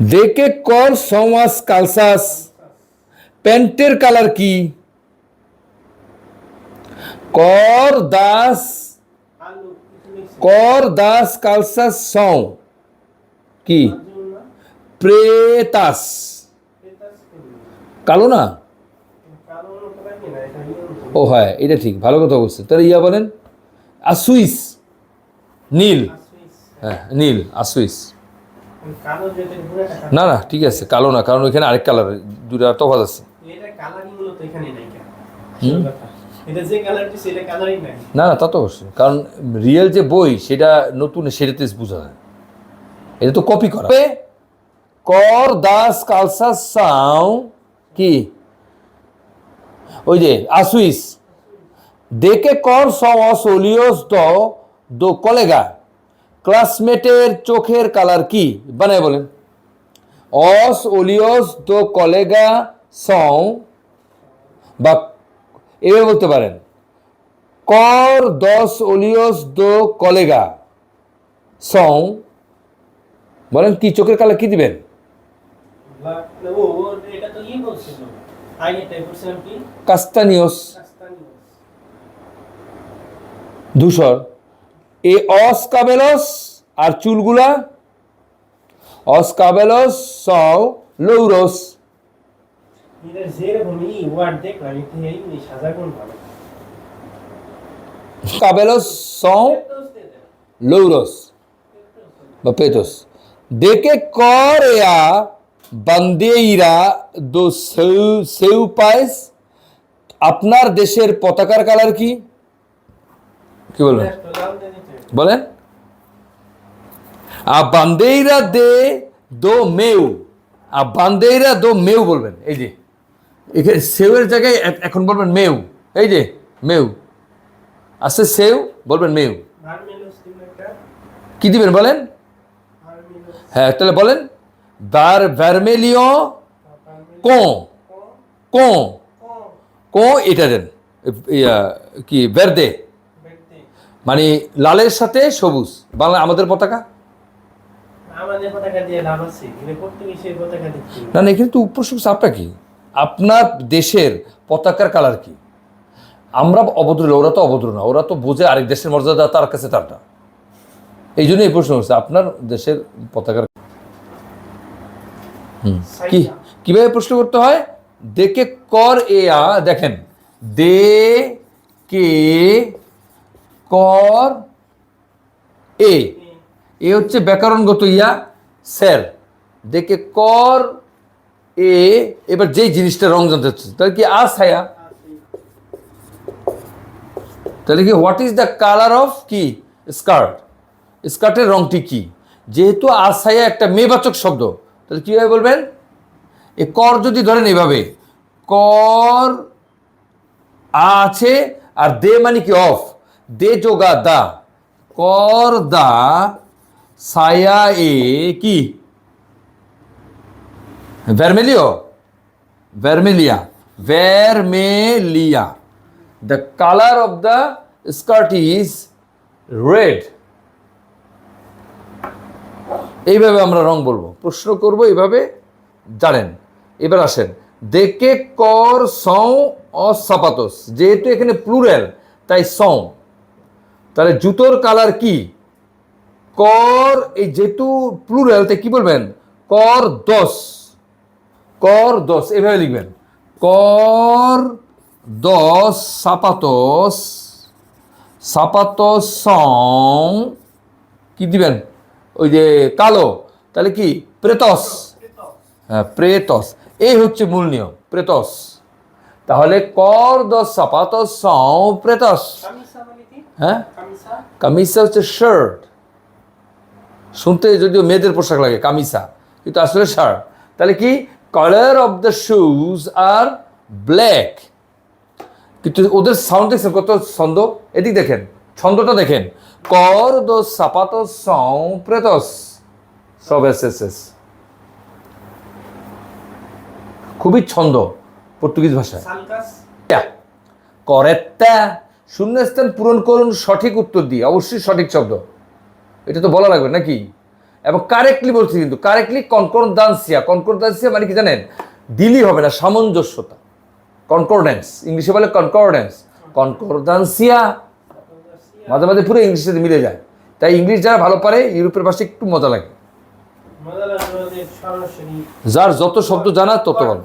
দেখে কর সমাস কালসাস। প্যান্টের কালার কি? কর দাস কর দাস কালসাস সং কি? প্রেতাস। কালো না? ও হ্যাঁ এটা ঠিক, ভালো কথা বলছে। তাহলে ইয়া বলেন আসুইস নীল। হ্যাঁ নীল আসুইস না না ঠিক আছে কালো না কারণ ওইখানে আরেক কালার দুটা তফাৎ আছে। এটা কালারই মূলত এখানে নাই কেন? কথা। এটা যে কালারটি সেটা কালারই নাই? না না তা তো অবশ্যই কারণ রিয়েল যে বই সেটা নতুন সেটাতে বোঝা যায়। এটা তো কপি করা। কর দাস কালসা সাউ কি? ওই যে আসুইস দেখে কর দ দো কলেগা। ক্লাসমেটের চোখের কালার কি? বানায় বলেন। অস ওলিওস দো কলেগা সং বা এবার বলতে পারেন। কর দশ ওলিওস দো কলেগা সং বলেন কি চোখের কালার কি দিবেন? কাস্তানিয়াস ধূসর। এ অস কাবেলস আর চুলগুলা? অস কাবেলস সং লৌরস। কাবেলস সং পেটোস দে দে। লৌরস বা পেটোস দেখে করেয়া বান্দেইরা দো সেউ সেউ পায়েস আপনার দেশের পতাকার কালার কি? কি বলবেন। বলেন? আ বান্দেইরা দে দো মেউ। আ বান্দেইরা দো মেউ বলবেন, এই যে। এখানে সেউয়ের জায়গায় এখন বলবেন মেউ, এই যে, মেউ। আছে সেউ, বলবেন মেউ। কি দিবেন বলেন? হ্যাঁ তাহলে বলেন, বার ভ্যারমেলিও কো কো কো এটা দেন কি ব্যক্তি মানে লালের সাথে সবুজ। বাংলা আমাদের পতাকা? না না এখানে তো করছে আপনার কি? আপনার দেশের পতাকার কালার কি? আমরা অভদ্র ওরা তো অভদ্র না ওরা তো বোঝে আরেক দেশের মর্যাদা তার কাছে তারটা। এই জন্য এই প্রশ্ন করছে আপনার দেশের পতাকার হুম কি? কীভাবে প্রশ্ন করতে হয়? দেখে কর এ আ দেখেন। দে কে কর এ। এ হচ্ছে ব্যাকরণগত ইয়া স্যার দেখে কর এ, এবার যেই জিনিসটা রং জানতে হচ্ছে তাহলে কি আস হায়া তাহলে কি what is the colour of কি? স্কার্ট স্কার্টের রংটি কি? যেহেতু আসায়া একটা মেবাচক শব্দ, তাহলে কীভাবে বলবেন? এ কর যদি ধরেন এভাবে, কর আছে আর দে মানে কি অফ দে যোগা দা, কর দা, সায়া এ কি? ভ্যারমেলিও ভ্যারমেলিয়া ভ্যারমেলিয়া the colour of the skirt is red এইভাবে আমরা রং বলব। প্রশ্ন করব, এইভাবে জানেন। এবার আসেন। দেখে কর সং অসাপাতস যেহেতু এখানে প্লুরাল তাই সং তাহলে জুতোর কালার কি? কর, এই যেহেতু প্লুরাল তাই কি বলবেন? কর দশ কর দশ এভাবে লিখবেন। কর দশ সাপাতস সাপাতস কি দিবেন? ওই যে কালো, তাহলে কি? প্রেতস হ্যাঁ প্রেতস এই হচ্ছে মূল নিয়ম প্রেতস তাহলে কর দশ সাপাতস সং প্রেতস হ্যাঁ? কামিসা হচ্ছে শার্ট শুনতে যদিও মেয়েদের পোশাক লাগে কামিসা। কিন্তু আসলে শার্ট তাহলে কি? কালার অফ দ্য শুজ আর ব্ল্যাক কিন্তু ওদের সাউন্ড দেখছেন কত ছন্দ? এদিক দেখেন ছন্দটা দেখেন। কর দো সাপাত সং প্রেতস। সব এস এস এস। খুবই ছন্দ পর্তুগিজ ভাষায়। করেত্তা। শূন্যস্থান পূরণ করুন সঠিক উত্তর দিয়ে অবশ্যই সঠিক শব্দ। এটা তো বলা লাগবে নাকি? এবং কারেক্টলি বলছি কিন্তু কারেক্টলি কনকর্দান্সিয়া কনকর্দান্সিয়া মানে কি জানেন? দিলি হবে না সামঞ্জস্যতা। কনকর্ডেন্স ইংলিশে বলে কনকর্ডেন্স কনকর্দান্সিয়া মাঝে মাঝে পুরো ইংলিশের সাথে মিলে যায়। তাই ইংলিশ যারা ভালো পারে ইউরোপের ভাষা একটু মজা লাগে। যার যত শব্দ জানা তত ভালো।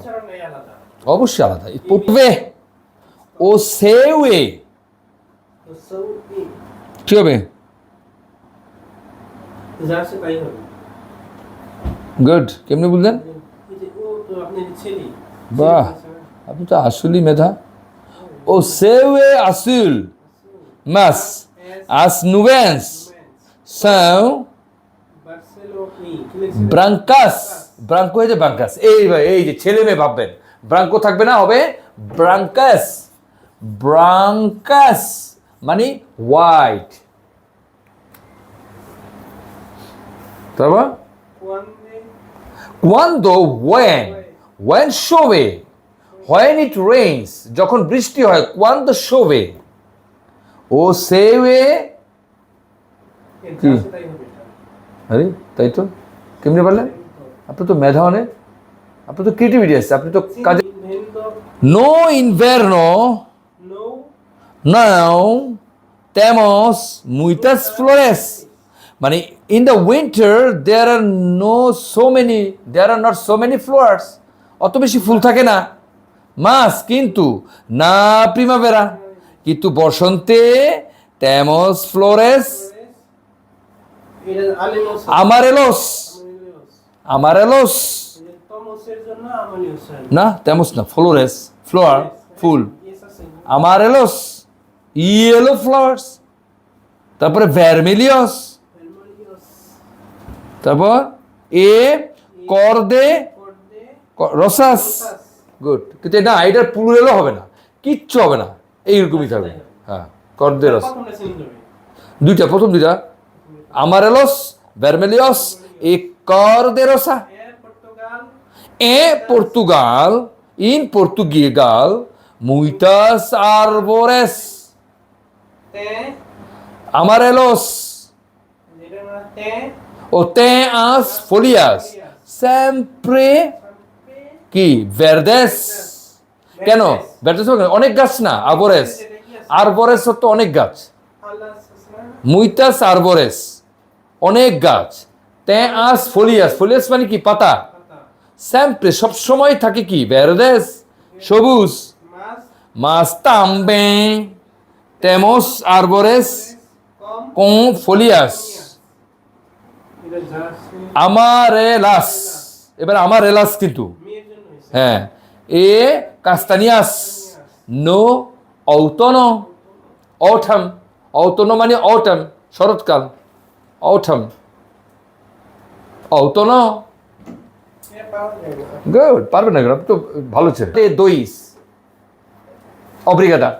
অবশ্যই আলাদা। পড়বে ও সেওয়ে কি? হবে? গুড কেমনি বললেন বাহ। আপনি তো আসলেই মেধা। ও সেওয়ে আসুল। মাস। আস নুভেন্স বার্সেলোনি। ব্রাঙ্কাস। ব্রাঙ্কো হয়েছে ব্রাঙ্কাস। এই ভাই এই যে ছেলে মেয়ে ভাববেন। ব্রাঙ্কো থাকবে না হবে ব্রাঙ্কাস। ব্রাঙ্কাস। মানে হোয়াইট তারপর? Cuando, when, when chove, when it rains, যখন বৃষ্টি হয় cuando chove, ও সেবে? এর কি? আরে তাই তো? কেমনি বললেন আপনি তো মেধা অনেক। আপনি তো ক্রিয়েটিভিটি আছে। আপনি তো কাজে নো ইনভার্নো não temos muitas flores মানে in the winter there are no so many there are not so many flowers অত বেশি ফুল থাকে না মাস কিন্তু না প্রিমাভেরা কিন্তু বসন্তে আলিমোস amarelos amarelos তমসের জন্য আমলিওস না temos না flores flower ফুল ইয়েস আছে yellow flowers. তারপরে ভেলমলিওস তারপর এ, করদে, রসাস। গুড কিন্তু এটা এটার প্লুরালও হবে না। কিচ্ছু হবে না। এইরকমই থাকবে। হ্যাঁ করদে, রস। দুইটা, প্রথম দুইটা। আমারেলস ভার্মেলিয়স এ করদে, রসা। এ পর্তুগাল, ইন পর্তুগিগাল, মুইতাস আরবোরেস। ও তে আস ফোলিয়াস। sempre কি? ভেরদেস। কেন? ভেরদেস অনেক গাছ না আরবরেস। আরবরেস তো অনেক গাছ। মুইতাস আরবরেস অনেক গাছ। তে আস ফোলিয়াস। ফোলিয়াস মানে কি? পাতা। স্যাম্পে সব সময় থাকে কি? ভেরদেস। সবুজ। মাছ। মাস তাম্বে। তেমস আরবরেস কোন ফোলিয়াস আমারেলাস এবার কিন্তু। মেয়ের জন্য হয়েছে হ্যাঁ। এ কাস্তানিয়াস। নো ঔতনো। অথম ঔতনো মানে অটম শরৎকাল। এ পাওয়া গুড পারবে না তো ভালো ছেলে। দইস। অব্রিগাদা।